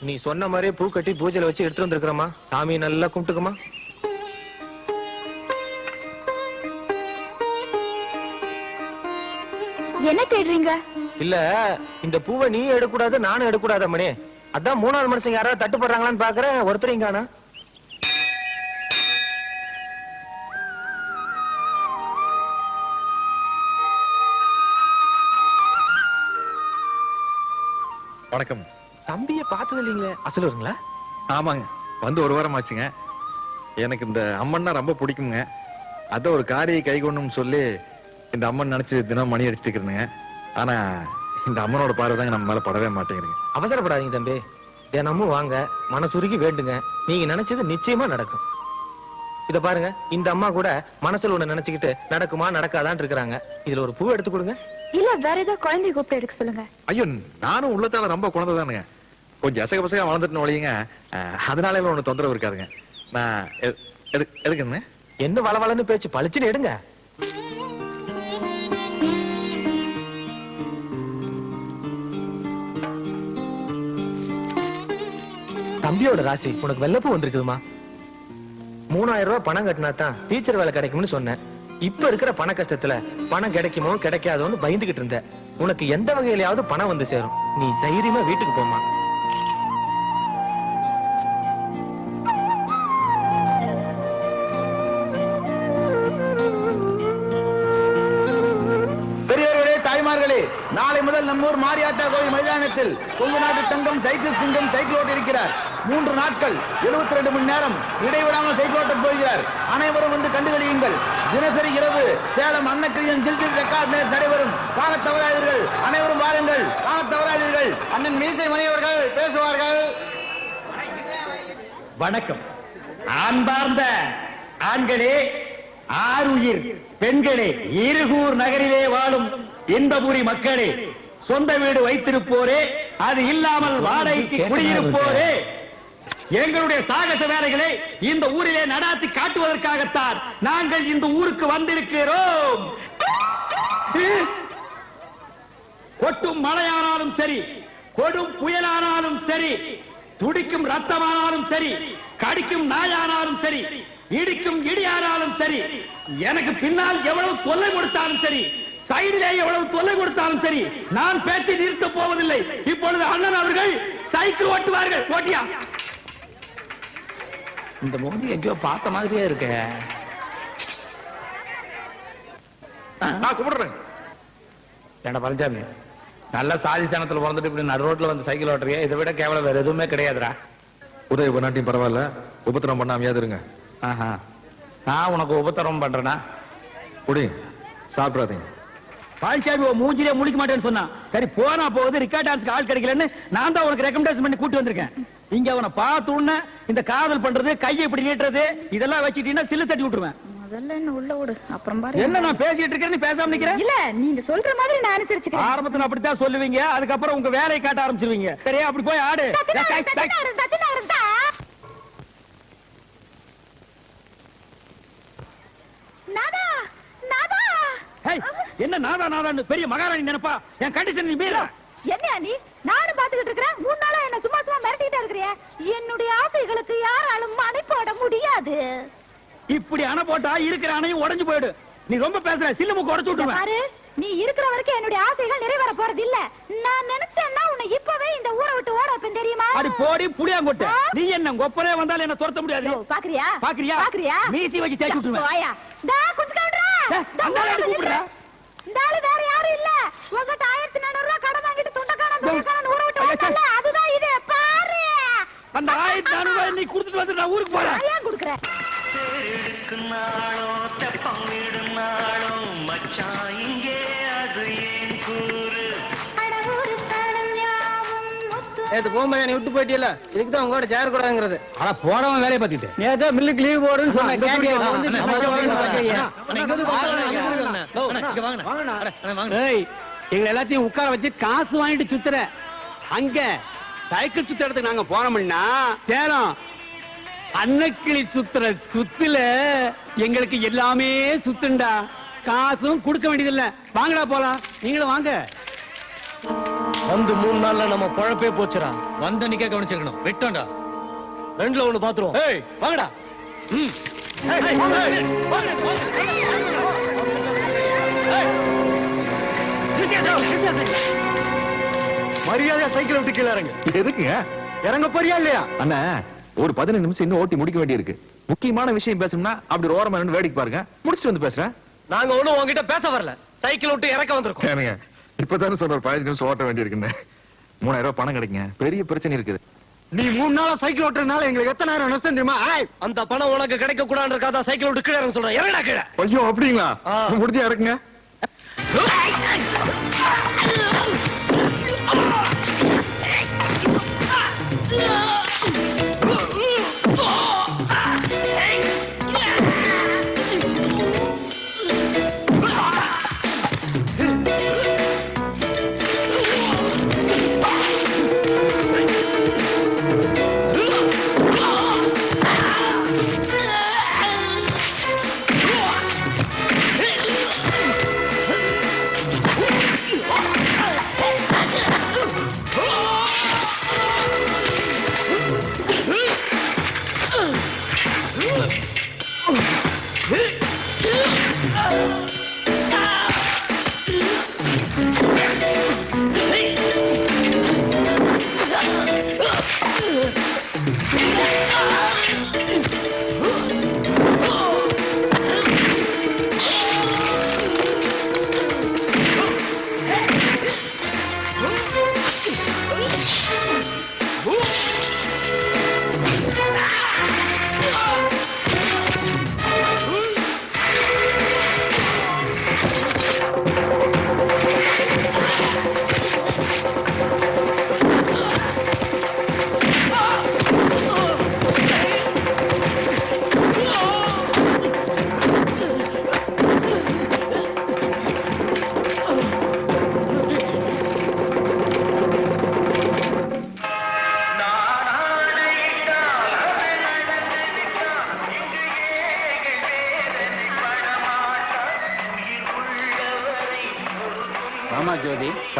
நீ சொன்ன மாதிரியே பூ கட்டி பூஜையில வச்சு எடுத்து வந்திருக்கிறோமா சாமி நல்லா கும்பிட்டுக்குமா என்ன தேடுறீங்க? இல்ல இந்த பூவை நீ எடுக்கூடாது நானும் எடுக்கூடாது மணி அதான் மூணாவது மனுஷங்க யாராவது தட்டுப்படுறாங்களான்னு பாக்குறேன் ஒருத்தரையும் வணக்கம். தம்பிய பார்த்தது இல்லைங்களே. அசலுங்களா ஆமாங்க. வந்து ஒரு வாரம் ஆச்சுங்க. எனக்கு இந்த அம்மன்னா ரொம்ப பிடிக்குங்க. அதான் ஒரு காரியை கை கொண்டுன்னு சொல்லி இந்த அம்மன் நினைச்சு தினம் மணி அடிச்சுட்டு இருக்கிறேங்க ஆனா இந்த அம்மனோட பார்வை தாங்க நம்ம மேல படவே மாட்டேங்குதுங்க. அவசரப்படாதீங்க தம்பி. தினமும் வாங்க. மனசுருகி வேண்டுங்க. நீங்க நினைச்சது நிச்சயமா நடக்கும். இத பாருங்க. இந்த அம்மா கூட மனசுல ஒண்ணு நினைச்சுக்கிட்டு நடக்குமா நடக்காதான்னு இருக்கிறாங்க. இதுல ஒரு பூ எடுத்து கொடுங்க. இல்ல வேற ஏதாவது குழந்தைய கூப்பிட்டு எடுக்க சொல்லுங்க. ஐயோ நானும் உள்ளத்தால ரொம்ப குழந்தைதானுங்க. கொஞ்சம் எசக பசங்க வளர்ந்துட்டு ஒழியுங்க. அதனால ஒண்ணு தொந்தரவு இருக்காதுங்க. நான் எது- எதுக்குங்க என்ன வளவளன்னு பேச்சு பழிச்சுன்னு எடுங்க. தம்பியோட ராசி உனக்கு வெள்ளப்பூ வந்திருக்குதுமா? மூணாயிரம் ரூபாய் பணம் கட்டினா தான் டீச்சர் வேலை கிடைக்கும்னு சொன்னேன். இப்ப இருக்கிற பண கஷ்டத்துல பணம் கிடைக்குமோ கிடைக்காதோன்னு பயந்துகிட்டு இருந்த உனக்கு எந்த வகையிலயாவது பணம் வந்து சேரும். நீ தைரியமா வீட்டுக்கு போமா கோயில் மைதானத்தில் கொங்கு நாட்டு தங்கம் சைக்கிள் சிங்கம் சைக்கிள் ஓட்ட இருக்கிறார். மூன்று நாட்கள் 72 ரெண்டு மணி நேரம் இடைவிடாமல் சைக்கிள் ஓட்டப் போகிறார். அனைவரும் வந்து கண்டுகளியுங்கள் தினசரி இரவு சேலம் அன்னக்கிரியன் ஜில்ஜில் ரெக்கார்ட் நேர் நடைபெறும். காணத் தவறாதீர்கள். அனைவரும் வாருங்கள். காணத் தவறாதீர்கள். அண்ணன் மீசை மணி பேசுவார்கள். வணக்கம். அன்பார்ந்த ஆண்களே ஆறுயிர் பெண்களே இருகூர் நகரிலே வாழும் இன்பபுரி மக்களே சொந்த வீடு வைத்திருப்போரே அது இல்லாமல் வாடகைக்கு குடியிருப்போரே. எங்களுடைய சாகச வேலைகளை இந்த ஊரிலே நடாத்தி காட்டுவதற்காகத்தான் நாங்கள் இந்த ஊருக்கு வந்திருக்கிறோம். கொட்டும் மழையானாலும் சரி கொடும் புயலானாலும் சரி துடிக்கும் ரத்தமானாலும் சரி கடிக்கும் நாயானாலும் சரி இடிக்கும் இடியானாலும் சரி எனக்கு பின்னால் எவ்வளவு தொல்லை கொடுத்தாலும் சரி சைடிலே எவ்வளவு தொல்லை கொடுத்தாலும் சரி நான் பேச்சை நிறுத்தப் போவதில்லை. இப்பொழுது அண்ணன் அவர்கள் சைக்கிள் ஓட்டுவார்கள். ஓட்டியா? இந்த மோதி எங்கேயோ பார்த்த மாதிரியே இருக்கே. நான் கும்பிடுறேன். ஏண்டா பழனிசாமி நல்ல சாதி சனத்துல பிறந்துட்டு இப்படி நடு ரோட்ல வந்து சைக்கிள் ஓட்டுறியா? இதை விட கேவலம் வேற எதுவுமே கிடையாதுடா. உதவி பண்ணாட்டியும் பரவாயில்ல. உபத்திரம் பண்ணாமையாவது இருங்க ஆஹா. நான் உனக்கு உபத்திரம் பண்றேனா? குடி சாப்பிடாதீங்க. உன் மூஞ்சிலே முழிக்க மாட்டேன்னு சொன்னான். சரி போனா போகுது ரிக்கார்ட் டான்ஸ்க்கு ஆள் கிடைக்கலன்னு நான் தான் உனக்கு ரெக்கமெண்டேஷன் பண்ணி கூட்டி வந்திருக்கேன். இங்க அவனை பார்த்த உடனே இந்த காதல் பண்றது கையை இப்படி நீட்டுறது இதெல்லாம் வச்சுட்டீங்கன்னா சில்லு தட்டி விட்டுருவேன். முதல்ல என்ன உள்ள விடு அப்புறம் பாரு. என்ன நான் பேசிட்டு இருக்கேன் நீ பேசாம நிக்கிறேன் இல்ல நீங்க சொல்ற மாதிரி நான் அனுசரிச்சுக்கிறேன். ஆரம்பத்துல அப்படித்தான் சொல்லுவீங்க அதுக்கப்புறம் உங்க வேலையை காட்ட ஆரம்பிச்சிருவீங்க. சரியா அப்படி போய் ஆடு சத்தியநாராயணன், சத்தியநாராயணன், சத்தியநாராயணன் தான். நாதா, நாதா. ஹேய், என்ன நாதா நாதான்னு பெரிய மகாராணி நினைப்பா? என் கண்டிஷன் நீ மீற. என்னையா நீ நானும் பாத்துக்கிட்டு இருக்கிறேன். மூணு நாளா என்ன சும்மா சும்மா மிரட்டிட்டே இருக்கிறிய. என்னுடைய ஆசைகளுக்கு யாராலும் போட முடியாது. இப்படி அணை போட்டா இருக்கிற அணையும் உடைஞ்சு போயிடு. நீ ரொம்ப பேசுற. சில்லு முக்கு உடைச்சு விட்டுருவேன். பாரு. நீ இருக்கிற வரைக்கும் என்னுடைய ஆசைகள் நிறைவேற போறது இல்ல நான் நினைச்சேன்னா உன்னை இப்பவே இந்த ஊரை விட்டு ஓட வைப்பேன் தெரியுமா? அடி போடி புளியாங்கொட்டு? நீ என்ன கொப்பரே வந்தாலும் என்ன துரத்த முடியாது. பாக்குறியா? பாக்குறியா? பாக்குறியா? மீசி வச்சு தேய்ச்சு விட்டுருவேன். வாயா. டா குஞ்சு கவுண்டரா எதுக்கு கூப்பிடுற? இந்த ஆளு வேற யாரும் இல்ல. உங்ககிட்ட ஆயிரத்தி நானூறு ரூபாய் கடன் வாங்கிட்டு துண்டக்காரன் ஊரை விட்டு ஓட்டல அதுதான் இது. பாரு. அந்த ஆயிரத்தி நானூறு ரூபாய் நீ கொடுத்துட்டு வந்து நான் ஊருக்கு போறேன். நான் ஏன் குடுக்குறேன்? நாளோ தெப்பங்கிடும் நாளோ மச்சான் இங்கே அது ஏன் கூறு? நேத்து போகும்போது நீ விட்டு போயிட்டியல இதுக்கு தான் உங்களோட சேர கூடாதுங்கிறது ஆனா போறவன் வேலையை பார்த்துட்டு நீ ஏதோ மில்லுக்கு லீவ் போடுன்னு ஏய் எங்க எல்லாத்தையும் உட்கார வச்சு காசு வாங்கிட்டு சுத்துற அங்க சைக்கிள் சுத்துறதுக்கு நாங்க போனோம்னா சேலம் அன்னக்கிளி சுத்துற சுத்துல எங்களுக்கு எல்லாமே சுத்துண்டா காசும் கொடுக்க வேண்டியதில்ல வாங்கடா போலாம் நீங்களும் வாங்க வந்து மூணு நாள்ல நம்ம பழப்பே போச்சுடா. வந்த நிக்க கவனிச்சிருக்கணும். விட்டோம்டா. ரெண்டுல ஒண்ணு பாத்துருவோம். ஏய் வாங்கடா. ம். மரியாதையா சைக்கிள் விட்டு கீழே இறங்கு. எதுக்குங்க? இறங்க போறியா இல்லையா? அண்ணா ஒரு பதினஞ்சு நிமிஷம் இன்னும் ஓட்டி முடிக்க வேண்டியிருக்கு. முக்கியமான விஷயம் பேசணும்னா அப்படி ஒரு ஓரமா நின்னு வேடிக்கை பாருங்க. முடிச்சுட்டு வந்து பேசுறேன். நாங்க ஒண்ணும் உங்ககிட்ட பேச வரல. சைக்கிள் விட்டு இறக்க வந்திருக்கோம். இப்பதானே ஒரு பதினஞ்சு நிமிஷம் ஓட்ட வேண்டியிருக்குன்னு. மூணாயிரம் ரூபாய் பணம் கிடைக்குங்க. பெரிய பிரச்சனை இருக்குது. நீ மூணு நாளா சைக்கிள் ஓட்டுறதுனால எங்களுக்கு எத்தனை நேரம் நஷ்டம் தெரியுமா? அந்த பணம் உனக்கு கிடைக்க கூடாது இருக்காதா? சைக்கிள் விட்டு கீழே சொல்றேன். இறங்கடா கீழே. ஐயோ அப்படிங்களா. முடிஞ்சா இறக்குங்க.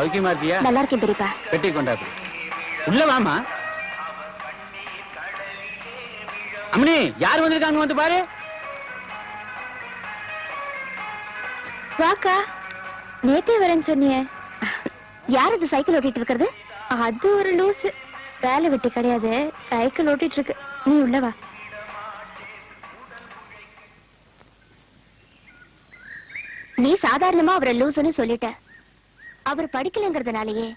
சௌக்கியமா இருக்கியா? நல்லா இருக்கேன் பெரியப்பா. பெட்டி கொண்டாது உள்ள வாமா அம்மனி யார் வந்திருக்காங்க வந்து பாரு. வாக்கா நேத்தே வரேன்னு சொன்னியே. யார் இது சைக்கிள் ஓட்டிட்டு இருக்கிறது அது ஒரு லூசு. வேலை விட்டு கிடையாது. சைக்கிள் ஓட்டிட்டு இருக்கு நீ உள்ள வா. நீ சாதாரணமா அவரை லூசுன்னு சொல்லிட்ட. அவர் படிக்கலங்கிறதுனாலயே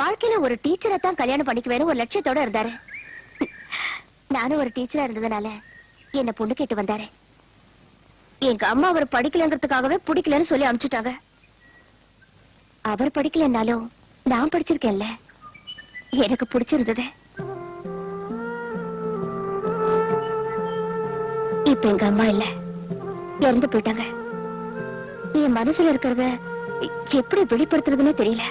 வாழ்க்கையில ஒரு டீச்சரை தான் கல்யாணம் பண்ணிக்குவேன்னு ஒரு லட்சியத்தோட இருந்தாரு. நானும் ஒரு டீச்சரா இருந்ததுனால என்ன பொண்ணு கேட்டு வந்தாரு. எங்க அம்மா அவர் படிக்கலங்கிறதுக்காகவே பிடிக்கலன்னு சொல்லி அனுப்பிச்சிட்டாங்க. அவர் படிக்கலன்னாலும் நான் படிச்சிருக்கேன்ல. எனக்கு பிடிச்சிருந்தது. இப்ப எங்க அம்மா இல்ல. இறந்து போயிட்டாங்க. என் மனசுல இருக்கிறத எப்படி வெளிப்படுத்துறதுன்னு தெரியல.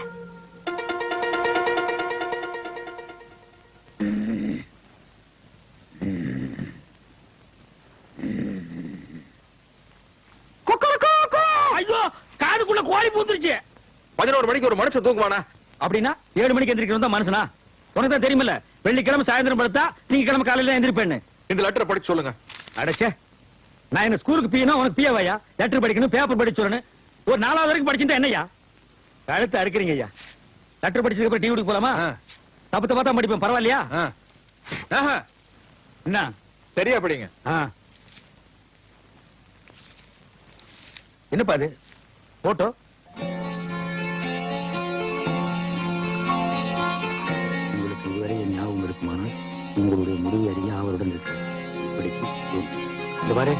ஐயோ காடுக்குள்ள கோழி பூந்துருச்சு. பதினோரு மணிக்கு ஒரு மனுஷன் தூக்குவானா அப்படின்னா ஏழு மணிக்கு எந்திரிக்கணும் தான் மனுஷனா? உனக்கு தான் தெரியுமில்ல வெள்ளிக்கிழமை சாயந்தரம் படுத்தா நீங்க கிழமை காலையில எந்திரிப்பேன்னு. இந்த லெட்டரை படிச்சு சொல்லுங்க. அடைச்சே. நான் என்ன ஸ்கூலுக்கு பியனா உனக்கு பியவாயா? லெட்டர் படிக்கணும் பேப்பர் படிச்சு சொல்லணும். ஒரு நாலாவது வரைக்கும் படிச்சுட்டா என்னய்யா? கழுத்து அறுக்கிறீங்க ஐயா. லெட்டர் படிச்சதுக்கு அப்புறம் டீ குடிக்க போலாமா. தப்பு தப்பா தான் படிப்பேன் பரவாயில்லையா? ஆ. ஆஹா, என்ன? சரியா படிங்க. என்னப்பா அது போட்டோ? உங்களுக்கு இதுவரை என் ஞாபகம் இருக்குமானால் உங்களுடைய முடிவு அறிய அவருடன் இருக்கு. இந்த பாரு.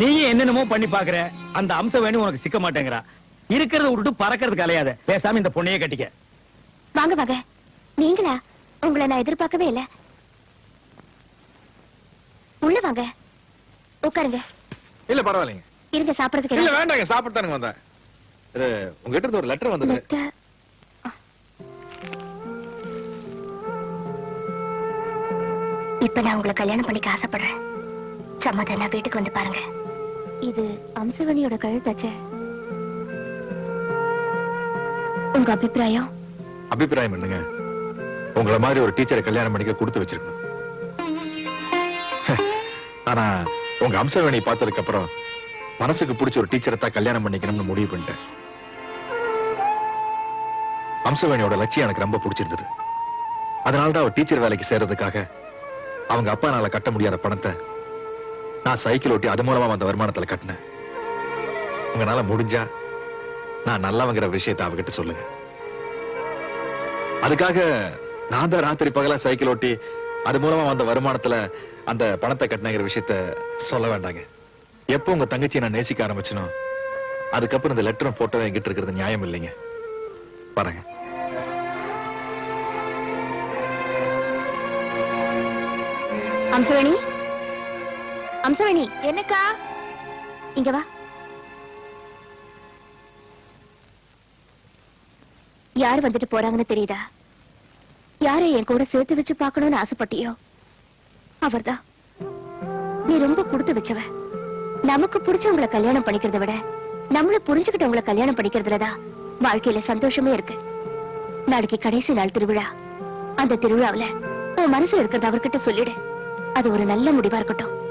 நீயும் என்னென்னமோ பண்ணி பாக்குற அந்த அம்சம் வேணும் உனக்கு சிக்க மாட்டேங்கிறா. இருக்கிறத விட்டுட்டு பறக்கிறதுக்கு அலையாத. பேசாம இந்த பொண்ணையே கட்டிக்க. வாங்க வாங்க. நீங்களா? உங்களை நான் எதிர்பார்க்கவே இல்ல. உள்ள வாங்க. உட்காருங்க. இல்ல பரவாயில்லைங்க. இருங்க சாப்பிடறதுக்கு இல்ல வேண்டாங்க சாப்பிட்டு வந்தேன். உங்ககிட்ட இருந்து ஒரு லெட்டர் வந்தது. இப்ப நான் உங்களை கல்யாணம் பண்ணிக்க ஆசைப்படுறேன். சமாதான வீட்டுக்கு வந்து பாருங்க. இது அம்சவணியோட கழுத்தாச்சே உங்க அபிப்பிராயம்? அபிப்பிராயம் என்னங்க? உங்களை மாதிரி ஒரு டீச்சரை கல்யாணம் பண்ணிக்க கொடுத்து வச்சிருக்கணும். ஆனா உங்க அம்சவேணியை பார்த்ததுக்கு அப்புறம் மனசுக்கு பிடிச்ச ஒரு டீச்சரை தான் கல்யாணம் பண்ணிக்கணும்னு முடிவு பண்ணிட்டேன். அம்சவேணியோட லட்சியம் எனக்கு ரொம்ப பிடிச்சிருந்தது. அதனாலதான் அவர் டீச்சர் வேலைக்கு சேர்றதுக்காக அவங்க அப்பானால கட்ட முடியாத பணத்தை நான் சைக்கிள் ஓட்டி அது மூலமா வந்த வருமானத்துல கட்டினேன். உங்களால முடிஞ்சா நான் நல்லவங்கிற விஷயத்தை அவகிட்ட சொல்லுங்க. அதுக்காக நான் தான் ராத்திரி பகலா சைக்கிள் ஓட்டி அது மூலமா வந்த வருமானத்துல அந்த பணத்தை கட்டினங்கிற விஷயத்த சொல்ல வேண்டாங்க. எப்போ உங்க தங்கச்சியை நான் நேசிக்க ஆரம்பிச்சனோ அதுக்கப்புறம் இந்த லெட்டரும் போட்டோ என்கிட்ட இருக்கிறது நியாயம் இல்லைங்க. பாருங்க. அம்சவேணி? அம்சவேணி. என்னக்கா? இங்க வா. யார் வந்துட்டு போறாங்கன்னு தெரியுதா? யாரை என் கூட சேர்த்து வச்சு பார்க்கணும்னு ஆசைப்பட்டியோ? அவர்தான் நீ ரொம்ப கொடுத்து வச்சவ. நமக்கு பிடிச்சவங்களை கல்யாணம் பண்ணிக்கிறத விட நம்மள புரிஞ்சுக்கிட்டவங்களை கல்யாணம் பண்ணிக்கிறதுலதான் வாழ்க்கையில சந்தோஷமே இருக்கு. நாளைக்கு கடைசி நாள் திருவிழா. அந்த திருவிழாவுல உன் மனசுல இருக்கிறத அவர்கிட்ட சொல்லிடு. அது ஒரு நல்ல முடிவா இருக்கட்டும்.